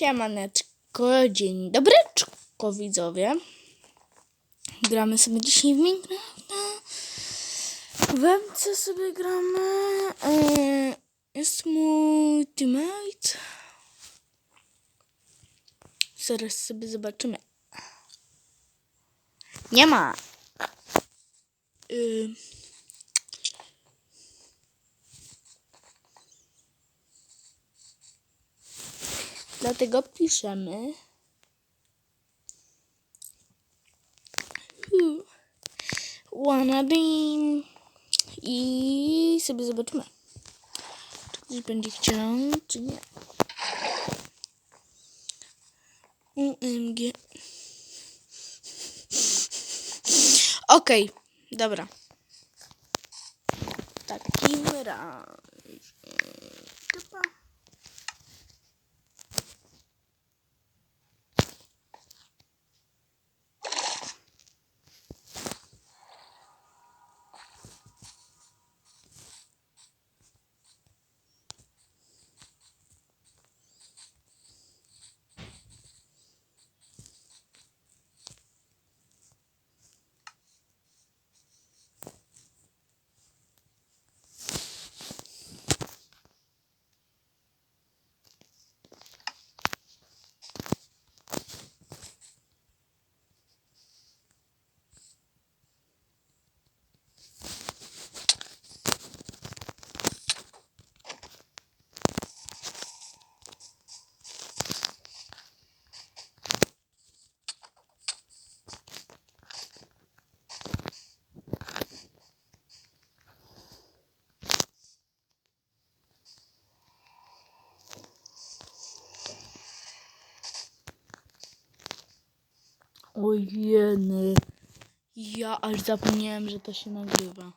Siemaneczko, dzień dobreczko widzowie. Gramy sobie dzisiaj w Minecrafta. W MC sobie gramy. Eee, jest mój teammate. Zaraz sobie zobaczymy. Nie ma. Eee, Dlatego piszemy. Wanna be. I sobie zobaczymy. Czy ktoś będzie chciał, czy nie. UMG. Okej, dobra. W takim razie. Ojeny. Ja aż zapomniałem, że to się nagrywa.